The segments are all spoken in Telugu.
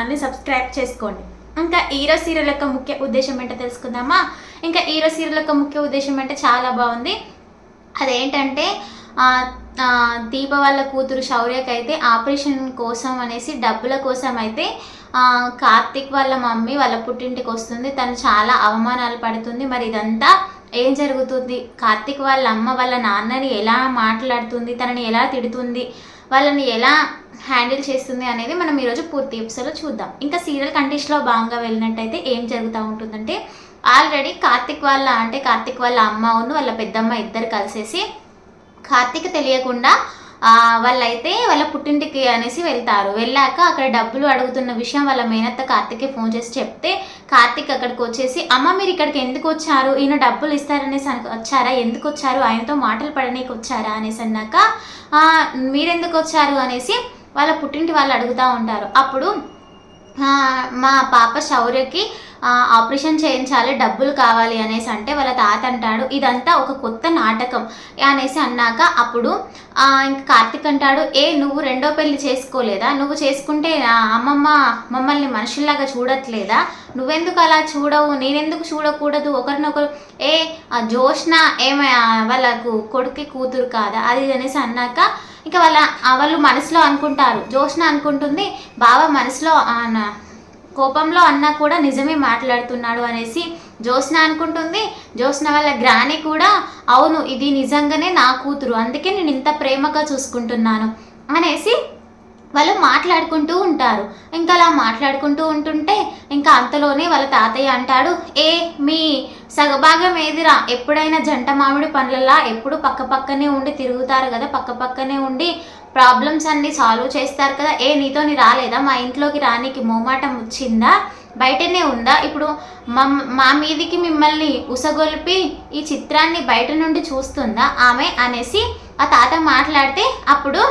ఛానల్ని సబ్స్క్రైబ్ చేసుకోండి. ఇంకా హీరో సీరియల్ యొక్క ముఖ్య ఉద్దేశం ఏంటో తెలుసుకుందామా? ఇంకా హీరో సీరియల్ యొక్క ముఖ్య ఉద్దేశం అంటే చాలా బాగుంది. అదేంటంటే దీప వాళ్ళ కూతురు శౌర్యకి అయితే ఆపరేషన్ కోసం అనేసి డబ్బుల కోసం అయితే కార్తిక్ వాళ్ళ మమ్మీ వాళ్ళ పుట్టింటికి వస్తుంది. తను చాలా అవమానాలు పడుతుంది. మరి ఇదంతా ఏం జరుగుతుంది? కార్తిక్ వాళ్ళ అమ్మ వాళ్ళ నాన్నని ఎలా మాట్లాడుతుంది? తనని ఎలా తిడుతుంది? వాళ్ళని ఎలా హ్యాండిల్ చేస్తుంది అనేది మనం ఈరోజు పూర్తి ఎపిసోడ్లో చూద్దాం. ఇంకా సీరియల్ కంటెస్ట్లో భాగంగా వెళ్ళినట్టయితే ఏం జరుగుతూ ఉంటుందంటే ఆల్రెడీ కార్తిక్ వాళ్ళ అంటే కార్తిక్ వాళ్ళ అమ్మ ఉంది వాళ్ళ పెద్దమ్మ ఇద్దరు కలిసేసి కార్తీక్ తెలియకుండా వాళ్ళైతే వాళ్ళ పుట్టింటికి అనేసి వెళ్తారు. వెళ్ళాక అక్కడ డబ్బులు అడుగుతున్న విషయం వాళ్ళ మేనత్త కార్తిక్కి ఫోన్ చేసి చెప్తే కార్తిక్ అక్కడికి వచ్చేసి అమ్మ మీరు ఇక్కడికి ఎందుకు వచ్చారు? ఈయన డబ్బులు ఇస్తారనేసి అను- వచ్చారా? ఎందుకు వచ్చారు? ఆయనతో మాటలు పడనీకి వచ్చారా? అనేసి అన్నాక మీరెందుకు వచ్చారు? అనేసి వాళ్ళ పుట్టింటి వాళ్ళు అడుగుతూ ఉంటారు. అప్పుడు మా పాప శౌర్యకి ఆపరేషన్ చేయించాలి డబ్బులు కావాలి అనేసి అంటే వాళ్ళ తాత అంటాడు ఇదంతా ఒక కొత్త నాటకం అనేసి అన్నాక అప్పుడు ఇంకా ఇంక కార్తిక్ అంటాడు ఏ నువ్వు రెండో పెళ్ళి చేసుకోలేదా? నువ్వు చేసుకుంటే అమ్మమ్మ మమ్మల్ని మనుషుల్లాగా చూడట్లేదా? నువ్వెందుకు అలా చూడవు? నేనెందుకు చూడకూడదు? ఒకరినొకరు ఏ జోష్న ఏమ వాళ్ళకు కొడుకు కూతురు కాదా? అది ఇది అనేసి అన్నాక ఇంకా వాళ్ళ వాళ్ళు మనసులో అనుకుంటారు. జోష్న అనుకుంటుంది బావ మనసులో నా- కోపంలో అన్నా కూడా నిజమే మాట్లాడుతున్నాడు అనేసి జ్యోత్స్న అనుకుంటుంది. జ్యోత్స్న వాళ్ళ గ్రాని కూడా అవును ఇది నిజంగానే నా కూతురు అందుకే నేను ఇంత ప్రేమగా చూసుకుంటున్నాను అనేసి వాళ్ళు మాట్లాడుకుంటూ ఉంటారు. ఇంకా అలా మాట్లాడుకుంటూ ఉంటుంటే ఇంకా అంతలోనే వాళ్ళ తాతయ్య అంటాడు ఏ మీ సగభాగం ఏదిరా? ఎప్పుడైనా జంట మామిడి పండ్లలా ఎప్పుడు పక్క పక్కనే ఉండి తిరుగుతారు కదా పక్క పక్కనే ఉండి ప్రాబ్లమ్స్ అన్ని సాల్వ్ చేస్తారు కదా. ఏ నీతోని రాలేదా? మా ఇంట్లోకి రానికి మోమాటం వచ్చిందా? బయటనే ఉందా? ఇప్పుడు మమ్ మా మీదికి మిమ్మల్ని ఉసగొలిపి ఈ చిత్రాన్ని బయట నుండి చూస్తుందా? ఆమె అనేసి ఆ తాత మాట్లాడితే అప్పుడు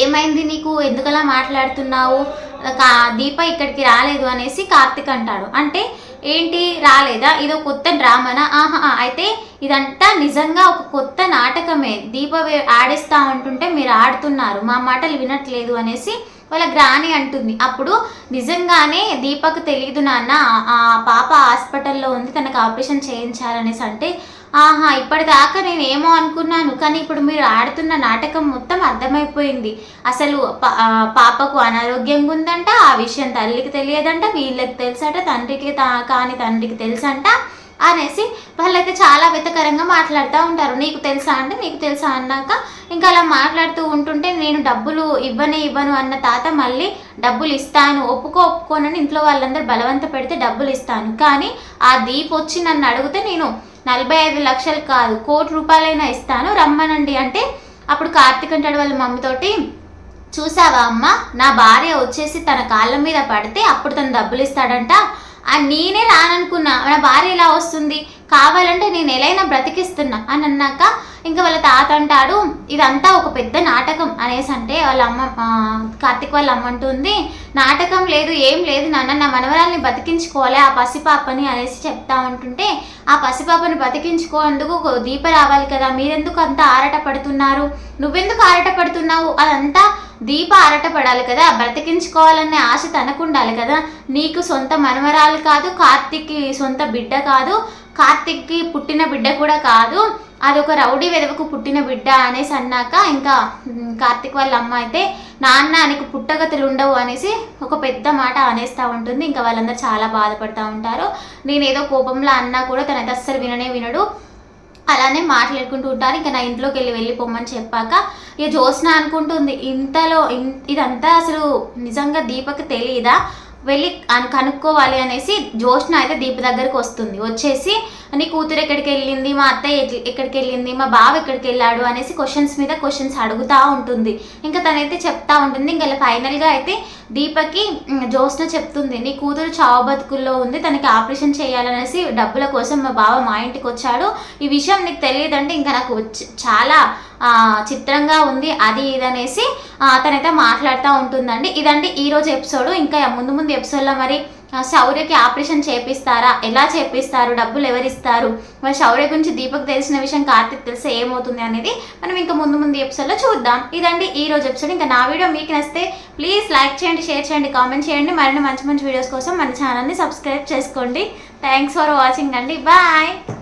ఏమైంది నీకు? ఎందుకలా మాట్లాడుతున్నావు? కా దీప ఇక్కడికి రాలేదు అనేసి కార్తిక్ అంటాడు. అంటే ఏంటి? రాలేదా? ఇదో కొత్త డ్రామానా? ఆహా అయితే ఇదంతా నిజంగా ఒక కొత్త నాటకమే. దీప వే- ఆడేస్తా ఉంటుంటే మీరు ఆడుతున్నారు. మా మాటలు వినట్లేదు అనేసి వాళ్ళ గ్రాని అంటుంది. అప్పుడు నిజంగానే దీపకు తెలియదు నాన్న ఆ పాప హాస్పిటల్లో ఉంది తనకు ఆపరేషన్ చేయించాలనేసి అంటే ఆహా ఇప్పటిదాకా నేను ఏమో అనుకున్నాను కానీ ఇప్పుడు మీరు ఆడుతున్న నాటకం మొత్తం అర్థమైపోయింది. అసలు పాపకు అనారోగ్యంగా ఉందంట ఆ విషయం తల్లికి తెలియదంట వీళ్ళకి తెలుసట తండ్రికి తా- కాని తండ్రికి తెలుసంట అనేసి వాళ్ళైతే చాలా వితకరంగా మాట్లాడుతూ ఉంటారు. నీకు తెలుసా అంటే నీకు తెలుసా అన్నాక ఇంకా అలా మాట్లాడుతూ ఉంటుంటే నేను డబ్బులు ఇవ్వనే ఇవ్వను అన్న తాత మళ్ళీ డబ్బులు ఇస్తాను ఒప్పుకో ఒప్పుకోనని ఇంట్లో వాళ్ళందరూ బలవంత పెడితే డబ్బులు ఇస్తాను. కానీ ఆ దీప్ వచ్చి నన్ను అడిగితే నేను నలభై ఐదు లక్షలు కాదు. కోటి రూపాయలైనా ఇస్తాను. రమ్మనండి అంటే అప్పుడు కార్తీక్ అంటాడు వాళ్ళ మమ్మీతోటి చూసావా అమ్మ నా భార్య వచ్చేసి తన కాళ్ళ మీద పడితే అప్పుడు తను డబ్బులు ఇస్తాడంట. నేనే రాననుకున్నా. నా భార్య ఇలా వస్తుంది. కావాలంటే నేను ఎలా బ్రతికిస్తున్నా. అని అన్నాక ఇంకా వాళ్ళ తాత అంటాడు ఇదంతా ఒక పెద్ద నాటకం అనేసి అంటే వాళ్ళ అమ్మ కార్తిక్ వాళ్ళ అమ్మ అంటుంది. నాటకం లేదు ఏం లేదు నాన్న నా మనవరాల్ని బతికించుకోవాలి ఆ పసిపాపని అనేసి చెప్తా ఉంటుంటే ఆ పసిపాపని బతికించుకోందుకు దీప రావాలి కదా మీరెందుకు అంత ఆరాట పడుతున్నారు? నువ్వెందుకు ఆరాట పడుతున్నావు? అదంతా దీప ఆరాట పడాలి కదా బ్రతికించుకోవాలనే ఆశ తనకు ఉండాలి కదా. నీకు సొంత మనవరాలు కాదు కార్తిక్కి సొంత బిడ్డ కాదు కార్తిక్కి పుట్టిన బిడ్డ కూడా కాదు. అది ఒక రౌడీ వెదవకు పుట్టిన బిడ్డ అనేసి అన్నాక ఇంకా కార్తిక్ వాళ్ళ అమ్మ అయితే నాన్న నీకు పుట్టగతులు ఉండవు అనేసి ఒక పెద్ద మాట అనేస్తూ ఉంటుంది. ఇంకా వాళ్ళందరూ చాలా బాధపడుతూ ఉంటారు. నేను ఏదో కోపంలో అన్నా కూడా తనైతే అస్సలు విననే వినడు. అలానే మాట్లాడుకుంటూ ఉంటారు. ఇంకా నా ఇంట్లోకి వెళ్ళి వెళ్ళిపోమని చెప్పాక ఇక జ్యోత్స్న అనుకుంటుంది ఇంతలో ఇన్- ఇదంతా అసలు నిజంగా దీపక్ తెలియదా వెళ్ళి అను- కనుక్కోవాలి అనేసి జోష్న అయితే దీప దగ్గరికి వస్తుంది. వచ్చేసి నీ కూతురు ఎక్కడికి వెళ్ళింది? మా అత్తయ్య ఎక్కడికి వెళ్ళింది? మా బావ ఎక్కడికి వెళ్ళాడు? అనేసి క్వశ్చన్స్ మీద క్వశ్చన్స్ అడుగుతూ ఉంటుంది. ఇంకా తనైతే చెప్తా ఉంటుంది. ఇంకా ఫైనల్గా అయితే దీపకి ఉమ్, జ్యోత్స్న చెప్తుంది నీ కూతురు చావు బతుకుల్లో ఉంది తనకి ఆపరేషన్ చేయాలనేసి డబ్బుల కోసం మా బావ మా ఇంటికి వచ్చాడు ఈ విషయం నీకు తెలియదంటే ఇంకా నాకు వచ్చి- చాలా చిత్రంగా ఉంది అది ఇది అనేసి తనైతే మాట్లాడుతూ ఉంటుందండి. ఇదండి ఈ రోజు ఎపిసోడ్. ఇంకా ముందు ముందు ఎపిసోడ్లో మరి శౌర్యకి ఆపరేషన్ చేపిస్తారా? ఎలా చేపిస్తారు? డబ్బులు ఎవరిస్తారు? మరి శౌర్య గురించి దీపక్ తెలిసిన విషయం కార్తిక్ తెలిస్తే ఏమవుతుంది అనేది మనం ఇంకా ముందు ముందు ఎపిసోడ్లో చూద్దాం. ఇదండి ఈ రోజు ఎపిసోడ్ ఇంకా నా వీడియో మీకు నచ్చితే ప్లీజ్ లైక్ చేయండి షేర్ చేయండి కామెంట్ చేయండి. మరిన్ని మంచి మంచి వీడియోస్ కోసం మన ఛానల్ని సబ్స్క్రైబ్ చేసుకోండి. థ్యాంక్స్ ఫర్ వాచింగ్ అండి. బాయ్